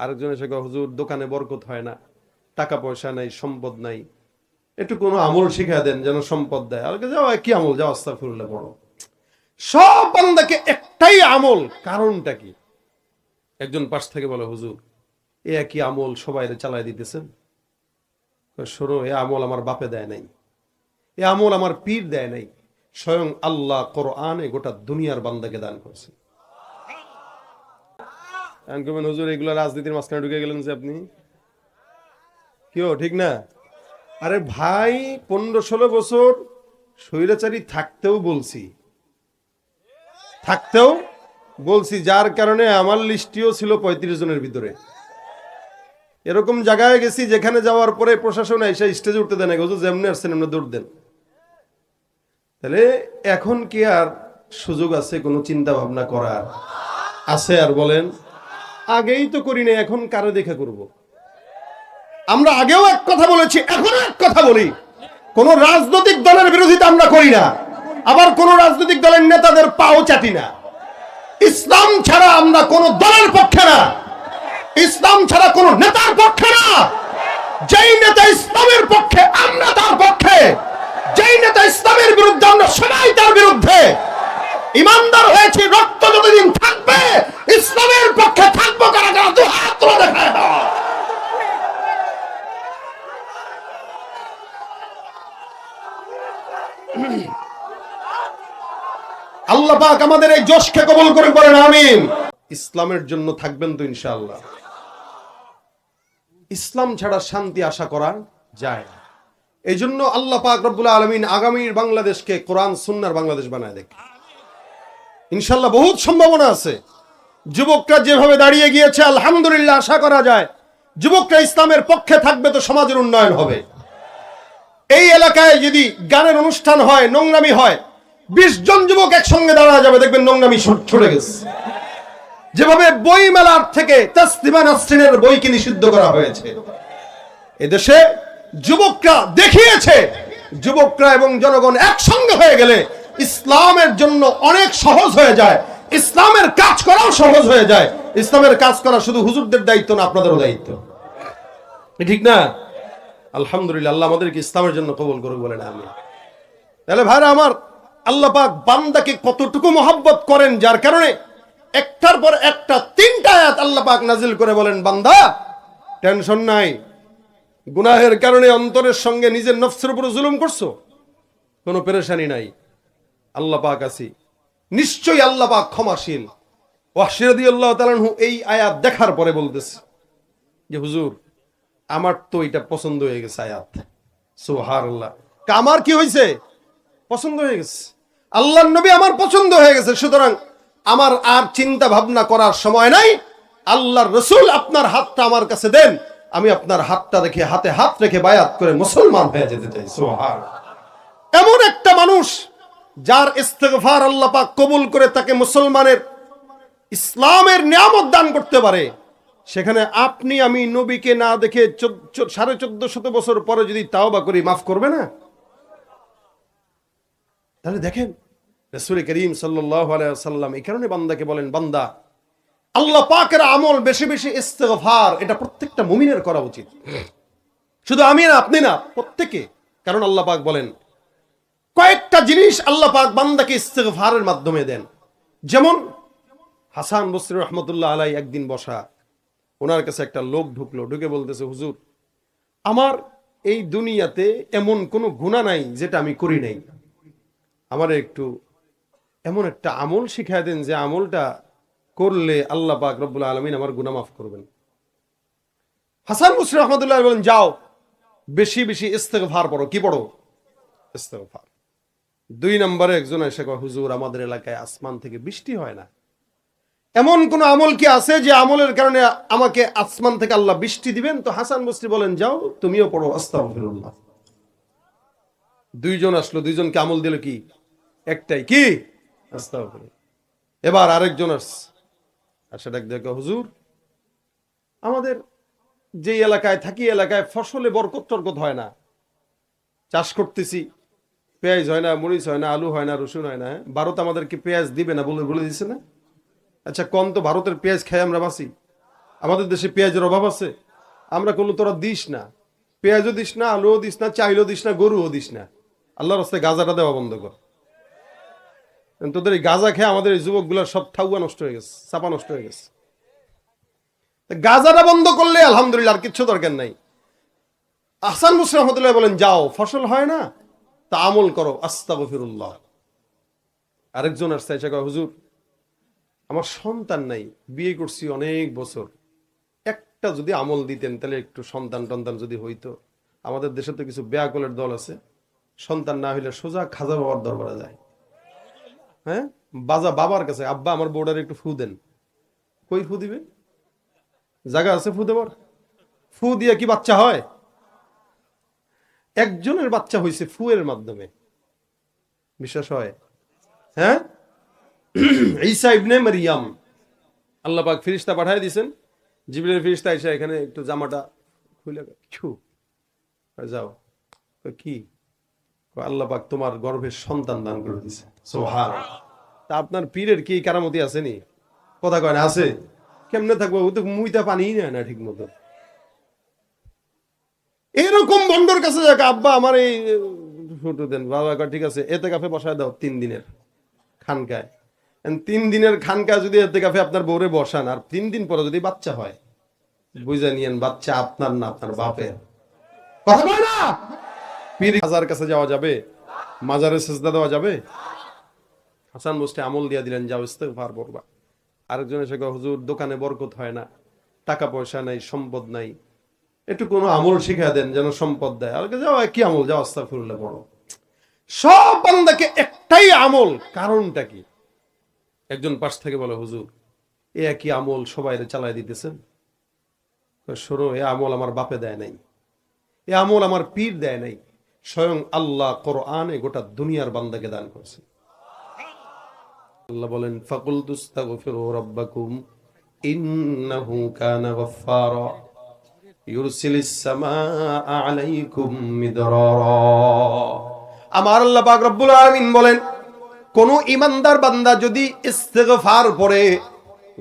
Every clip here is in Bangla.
আরেকজন এসে হুজুর দোকানে বরকত হয় না, টাকা পয়সা নাই, সম্পদ নাই। একটু কোনো আমল শিখা দেন যেন সম্পদ দেয়। আর যাও কি আমল? যাও, আস্তাগফিরুল্লাহ বড় সব বান্দাকে একটাই আমল, কারণটা কি? একজন পাশ থেকে বলে, হুজুর, এ একই আমল সবাই চালাই দিতেছেন শোনো, এ আমল আমার বাপে দেয় নাই, এ আমল আমার পীর দেয় নাই, স্বয়ং আল্লাহ কোরআনে গোটা দুনিয়ার বান্দাকে দান করছে। এখন কবেন, হুজুর এগুলো রাজনীতির মাঝখানে ঢুকে গেলেন যে আপনি। কেউ ঠিক না? আরে ভাই পনেরো ষোলো বছর স্বৈরাচারী থাকতেও বলছি। থাকতেও বলছি যার কারণে আমার লিস্টিও ছিল পঁয়ত্রিশ জনের ভিতরে। এরকম জায়গায় গেছি যেখানে যাওয়ার পরে প্রশাসন এসে স্টেজে উঠতে দেন হুজুর যেমনি আসছেন এমনি দৌড় দেন। তাহলে এখন কি আর সুযোগ আছে কোনো চিন্তা ভাবনা করার? আছে আর বলেন। আগেই তো করি না এখন কারে দেখে করব? আমরা আগেও এক কথা বলেছি, এখনও এক কথা বলি। কোন রাজনৈতিক দলের বিরোধিতা আমরা করি না, আবার কোন রাজনৈতিক দলের নেতাদের পাও চাটি না। ইসলাম ছাড়া আমরা কোন দলের পক্ষে না। ইসলাম ছাড়া কোন নেতার পক্ষে না। যেই নেতা ইসলামের পক্ষে, আমরা তার পক্ষে। যেই নেতা ইসলামের বিরুদ্ধে, আমরা সবাই তার বিরুদ্ধে। ইমানদার হয়েছে, রক্ত যতদিন থাকবে ইসলামের পক্ষে থাকব কারা কারা দু হাত তুলে দেখায় দাও আল্লাহ পাক আমাদের এই জোশকে কবুল করে বলেন আমিন। ইসলামের জন্য থাকবেন তো ইনশাআল্লাহ। ইসলাম ছাড়া শান্তি আশা করা যায় না। এই জন্য আল্লাহ পাক রব্বুল আলমিন আগামীর বাংলাদেশকে কোরআন সুন্নার বাংলাদেশ বানায় দেখ। ইনশাল্লাহ বহুত সম্ভাবনা আছে। যুবকরা যেভাবে দাঁড়িয়ে গিয়েছে, আলহামদুলিল্লাহ আশা করা যায়। যুবকরা ইসলামের পক্ষে থাকবে তো সমাজের উন্নয়ন হবে। এই এলাকায় যদি গানের অনুষ্ঠান হয়, নোংরামি হয় বিশ জন যুবক একসঙ্গে দাঁড়া যাবে, দেখবেন নোংরামি ছুটে গেছে। যেভাবে বই মেলার থেকে তাসলিমা নাসরিনের বইকে নিষিদ্ধ করা হয়েছে, এদেশে যুবকরা দেখিয়েছে, যুবকরা এবং জনগণ একসঙ্গে হয়ে গেলে ইসলামের জন্য অনেক সহজ হয়ে যায়, ইসলামের কাজ করাও সহজ হয়ে যায়। ইসলামের কাজ করা শুধু হুজুরদের দায়িত্ব না, আপনাদেরও দায়িত্ব। ঠিক না? আলহামদুলিল্লাহ, আল্লাহ আমাদেরকে ইসলামের জন্য কবুল করুক বলেন আমি তাহলে ভাইরা, আমার আল্লাহ পাক বান্দাকে কতটুকু মহাব্বত করেন, যার কারণে একটার পর একটা তিনটা আয়াত আল্লাহ পাক নাজিল করে বলেন, বান্দা, টেনশন নাই, গুনাহের কারণে অন্তরের সঙ্গে নিজের নফসের উপর জুলুম করছ, কোনো পেরেশানি নাই, আল্লাহ পাক আছি। নিশ্চয়ই আল্লাহ পাক ক্ষমাশীল। ওয়াসিরাদি আল্লাহ তালানহু এই আয়াত দেখার পরে বলতেছে যে, হুজুর, আমার তো এটা পছন্দ হয়ে গেছে আয়াত। সোহার আল্লাহ আমার কি হয়েছে পছন্দ হয়ে গেছে। আল্লাহ নবী আমার পছন্দ হয়ে গেছে, সুতরাং আমার আর চিন্তা ভাবনা করার সময় নাই। আল্লাহর রসুল আপনার হাতটা আমার কাছে দেন, আমি আপনার হাতটা রেখে হাতে হাত রেখে বায়াত করে মুসলমান হয়ে যেতে চাই এমন একটা মানুষ যার ইস্তেগফার আল্লাহ পাক কবুল করে তাকে মুসলমানের ইসলামের নিয়ামত দান করতে পারে, সেখানে আপনি আমি নবীকে না দেখে সাড়ে চোদ্দ শত বছর পরে যদি তাও বা করি, মাফ করবে না? তাহলে দেখেন, রসুল করিম সাল্লাম এই কারণে বান্দাকে বলেন, বান্দা, আল্লাহ পাকের আমল বেশি বেশি ইস্তেগফার, এটা প্রত্যেকটা মুমিনের করা উচিত। শুধু আমি না, আপনি না, প্রত্যেকে। কারণ আল্লাহ পাক বলেন, কয়েকটা জিনিস আল্লাহ পাক বান্দাকে ইস্তেগফারের মাধ্যমে দেন। যেমন, হাসান বসরি রহমতুল্লাহ আলাই একদিন বসা, ওনার কাছে একটা লোক ঢুকলো, ঢুকে বলতেছে, হুজুর, আমার এই দুনিয়াতে এমন কোনো গুণা নাই যেটা আমি করি নাই। আমার একটু এমন একটা আমল শিখাই দেন যে আমলটা করলে আল্লাহ পাক রব্বুল আলমিন আমার গুনাহ মাফ করবেন। হাসান মুসরি রহমতুল্লাহ বলেন, যাও, বেশি বেশি ইস্তেগফার পড়ো। কি পড়ো? ইস্তেগফার। দুই নম্বরে একজন এসে কয়, হুজুর, আমাদের এলাকায় আসমান থেকে বৃষ্টি হয় না। এমন কোন আমল কি আছে যে আমলের কারণে আমাকে আসমান থেকে আল্লাহ বৃষ্টি দিবেন? তো হাসান বসরি বলেন, যাও, তুমিও পড়ো, আস্তাগফিরুল্লাহ। দুইজন আসলো, দুইজনকে আমল দিল কি? একটাই কি? এবার আরেকজন আসছে। আর সেটা দেখো হুজুর, আমাদের যে এলাকায় থাকি এলাকায় ফসলে বরকত টরকত হয় না। চাষ করতেছি, পেঁয়াজ হয় না, মরিচ হয় না, আলু হয় না, রসুন হয় না হ্যাঁ? ভারত আমাদেরকে পেঁয়াজ দিবে না বলে বলে দিছে না? আচ্ছা কম তো ভারতের পেঁয়াজ খাই আমরা বাঁচি। আমাদের দেশে পেঁয়াজের অভাব আছে। আমরা কোনো তোরা দিস না। পেঁয়াজও দিস না, আলুও দিস না, চাইলও দিস না, গরুও দিস না। আল্লাহর রাস্তায় গাঁজাটা দেওয়া বন্ধ কর। তোদের এই গাঁজা খেয়ে আমাদের এই যুবকগুলোর সব ঠাউয়া নষ্ট হয়ে গেছে চাপা নষ্ট হয়ে গেছে। গাঁজাটা বন্ধ করলে আলহামদুলিল্লাহ আর কিচ্ছু দরকার নাই। আহসান মুসলিম রহমতুল্লাহ বলেন যাও ফসল হয় না তা আমল করো আস্তাগফিরুল্লাহ। আরেকজন আসছে এসে কয়, হুজুর আমার সন্তান নাই বিয়ে করছি অনেক বছর। একটা যদি আমল দিতেন তাহলে একটু সন্তান টন্তান যদি হইতো। আমাদের দেশে তো কিছু ব্যাকলের দল আছে সন্তান না হইলে সোজা খাজা বাবার দরবারে যায়। হ্যাঁ? বাজা বাবার কাছে, আব্বা আমার বোর্ডারে একটু ফু দেন। কই ফু দিবে? জায়গা আছে ফু দেবার? ফু দিয়ে কি বাচ্চা হয়? একজনের বাচ্চা হয়েছে ফুয়ের মাধ্যমে। বিশ্বাস হয়? হ্যাঁ? ঈসা ইবনে মারিয়াম। আল্লাহ পাক ফিরিস্তা পাঠায় দিয়েছেন জিবরের ফিরিস্তা এসে এখানে একটু জামাটা খুলে ছু। যাও। কি? আল্লাহ পাক তোমার গর্ভের সন্তান দান করে দিছে। সোহান তা আপনার পীরের কি কারামতি আছে নি? কথা কয় না, আছে। কেমনে থাকব? ও তো মুইতা পানি নেয় না ঠিক মতো এরকম বন্ডর কাছে যাক, আব্বা আমার এই, ফটো দেন। বাবা ঠিক আছে, এতে কাফে বসায় দাও, তিন দিনের খানকায়। তিন দিনের খানকায় যদি এতে কাফে আপনার বউরে বসান, আর তিন দিন পরে যদি বাচ্চা হয়, বুঝে নিয়েন বাচ্চা আপনার না, আপনার বাপের। কথা না? পীর হাজার কাছে যাওয়া যাবে? মাজারে সেজদা দেওয়া যাবে? হাসান মুস্তে আমল দিয়া দিলেন, যাও ইস্তেগফার করবা আরেকজন এসে হুজুর, দোকানে বরকত হয় না, টাকা পয়সা নাই, সম্পদ নাই। একটু কোনো আমল শিখা দেন, যেন সম্পদ দেয়। আর যাও কি আমল? যাও, আস্তাগফিরুল্লাহ পড়ো। সব বান্দাকে একটাই আমল, কারণটা কি? একজন পাশ থেকে বলে, হুজুর, এ একই আমল সবাই চালাই দিতেছেন শোনো, এ আমল আমার বাপে দেয় নাই, এ আমল আমার পীর দেয় নাই। স্বয়ং আল্লাহ কোরআনে গোটা দুনিয়ার বান্দাকে দান করছে আল্লাহ বলেন ফাকুল কানা ইউরসিলিস আলাইকুম মিদরারা। আমার আল্লাহ পাক রব্বুল আলামিন বলেন, কোন ইমানদার বান্দা যদি ইস্তেগফার পড়ে,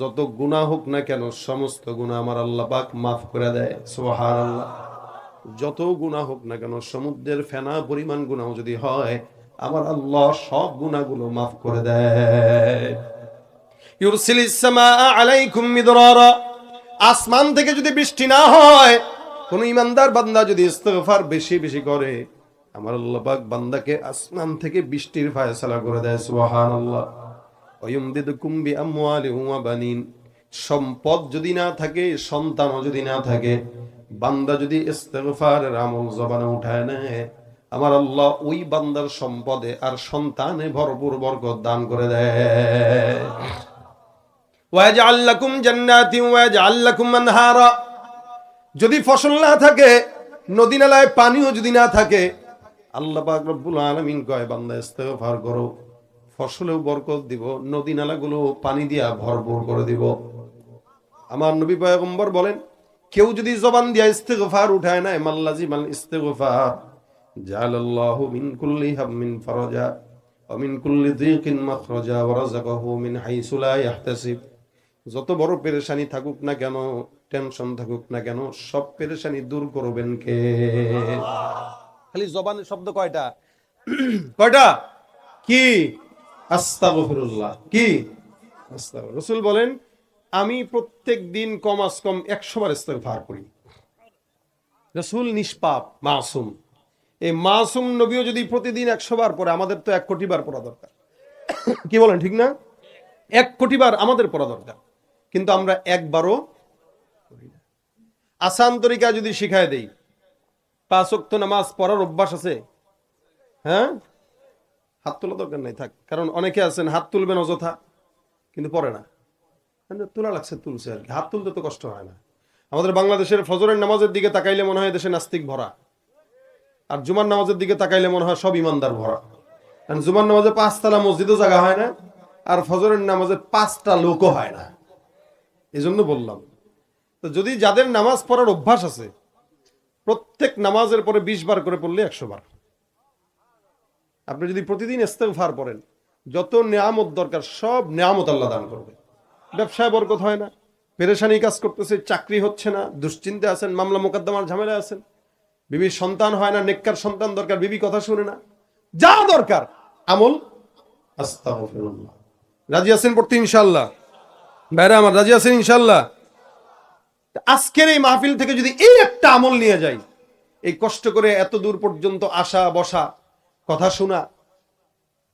যত গুনাহ হোক না কেন, সমস্ত গুনাহ আমার আল্লাহ পাক মাফ করে দেয়। সুবহানাল্লাহ। যত গুনাহ হোক না কেন, সমুদ্রের ফেনা পরিমাণ গুনাহ যদি হয়, আমার আল্লাহ সব গুনাহগুলো মাফ করে দেয়। আসমান থেকে যদি বৃষ্টি না হয়, কোন ইমানদার বান্দা যদি ইস্তেগফার বেশি বেশি করে, আমার আল্লাহ বান্দাকে আসমান থেকে বৃষ্টির ফায়সালা করে দেয় ওয়ুমদিদুকুম বিআমওয়ালিহিম ওয়া সম্পদ যদি না থাকে, সন্তানও যদি না থাকে বান্দা যদি ইস্তেগফারের আমল জবানে উঠায় নেয়, আমার আল্লাহ ওই বান্দার সম্পদে আর সন্তানে ভরপুর বরকত দান করে দেয়। যদি ফসল না থাকে, নদী নালায় পানিও যদি না থাকে, আল্লাহ রব্বুল কয়, বান্দা ইস্তেগফার করো, ফসলেও বরকত দিব, নদী নালাগুলো পানি দিয়া ভরপুর করে দিব। আমার নবী পয়গম্বর বলেন কেউ যদি জবান দিয়া ইস্তেগফার উঠায় না মাল্লাজি মাল ইস্তেগফার জালাল্লাহু মিন কুল্লি হাম্মিন ফারাজা ওয়া মিন কুল্লি যিকিন মাখরাজা ওয়া রাযাকাহু মিন হাইসু লা ইয়াহতাসিব। যত বড় পেরেশানি থাকুক না কেন, টেনশন থাকুক না কেন, সব পেরেশানি দূর করবেন কে? খালি জবানের শব্দ কয়টা? কয়টা? কি? আস্তাগফিরুল্লাহ। কি? আস্তাগফির রাসূল বলেন আমি প্রত্যেক দিন কম কমাস কম একশো বার ইস্তেগফার করি। রসুল নিষ্পাপ, মাসুম। এই মাসুম নবীও যদি প্রতিদিন একশো বার পড়ে, আমাদের তো এক কোটি বার পড়া দরকার। কি বলেন, ঠিক না? এক কোটি বার আমাদের পড়া দরকার। কিন্তু আমরা একবারও। আসান তরিকা যদি শিখায় দেই, পাঁচ ওয়াক্ত নামাজ পড়ার অভ্যাস আছে? হ্যাঁ? হাত তোলা দরকার নাই, থাক। কারণ অনেকে আছেন, হাত তুলবেন অযথা, কিন্তু পড়ে না। তোলা লাগছে, তুলছে আর কি। হাত তুলতে তো কষ্ট হয় না। আমাদের বাংলাদেশের ফজরের নামাজের দিকে তাকাইলে মনে হয় দেশে নাস্তিক ভরা। আর জুমার নামাজের দিকে তাকাইলে মনে হয় সব ইমানদার ভরা। কারণ জুমার নামাজে পাঁচতলা মসজিদও জায়গা হয় না, আর ফজরের নামাজে পাঁচটা লোকও হয় না। এই জন্য বললাম। তো যদি যাদের নামাজ পড়ার অভ্যাস আছে, প্রত্যেক নামাজের পরে বিশ বার করে পড়লে একশো বার। আপনি যদি প্রতিদিন ইস্তেগফার পড়েন, যত নিয়ামত দরকার, সব নিয়ামত আল্লাহ দান করবে। ব্যবসায় বরকত হয় না, পেরেশানি কাজ করতেছে, চাকরি হচ্ছে না, দুশ্চিন্তে আছেন, মামলা মোকদ্দমার ঝামেলা আছেন, বিবির সন্তান হয় না, নেককার সন্তান দরকার, বিবি কথা শুনে না, যা দরকার, আমল রাজি আছেন পড়তে ইনশাল্লাহ ভাইরা আমার, রাজি আছেন ইনশাল্লাহ আজকের এই মাহফিল থেকে যদি এই একটা আমল নিয়ে যাই, এই কষ্ট করে এত দূর পর্যন্ত আসা, বসা, কথা শোনা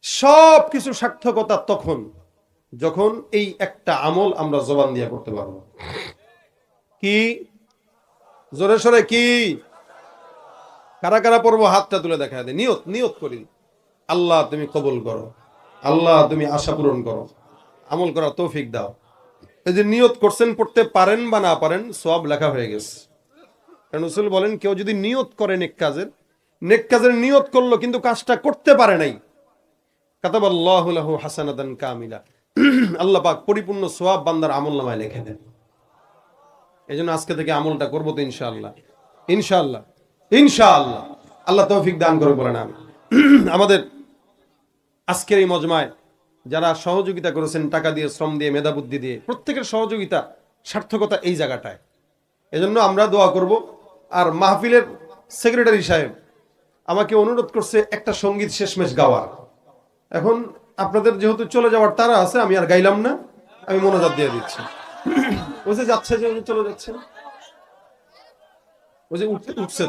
সব কিছু সার্থকতা তখন যখন এই একটা আমল আমরা জবান দিয়ে করতে পারব। কি? জোরে সরে কি? কারা কারা পড়ব? হাতটা তুলে দেখা দেয় নিয়ত নিয়ত করি। আল্লাহ তুমি কবুল করো। আল্লাহ তুমি আশা পূরণ করো। আমল করা তৌফিক দাও। এই যে নিয়ত করছেন, পড়তে পারেন বা না পারেন সব লেখা হয়ে গেছে। রসুল বলেন, কেউ যদি নিয়ত করে নেক কাজের নেক কাজের নিয়ত করল, কিন্তু কাজটা করতে পারে নাই। কাতাবাল্লাহু লাহু হাসানাতান কামিলা। আল্লাহ পাক পরিপূর্ণ সোয়াব বান্দার আমল নামায় লিখে দেন। এই জন্য আজকে থেকে আমলটা করব তো ইনশাআল্লাহ। ইনশাআল্লাহ। ইনশাআল্লাহ। আল্লাহ তৌফিক দান করে বলেন আমি আমাদের আজকের এই মজমায় যারা সহযোগিতা করেছেন, টাকা দিয়ে, শ্রম দিয়ে মেধা বুদ্ধি দিয়ে, প্রত্যেকের সহযোগিতা, সার্থকতা এই জায়গাটায়। এজন্য আমরা দোয়া করব। আর মাহফিলের সেক্রেটারি সাহেব আমাকে অনুরোধ করছে একটা সংগীত শেষমেশ গাওয়ার। এখন আপনাদের যেহেতু চলে যাওয়ার তারা আছে, আমি আর গাইলাম না, আমি মনোজাত দিয়ে দিচ্ছি। ওই যে যাচ্ছে যে চলে যাচ্ছে ওই যে উঠছে উঠছে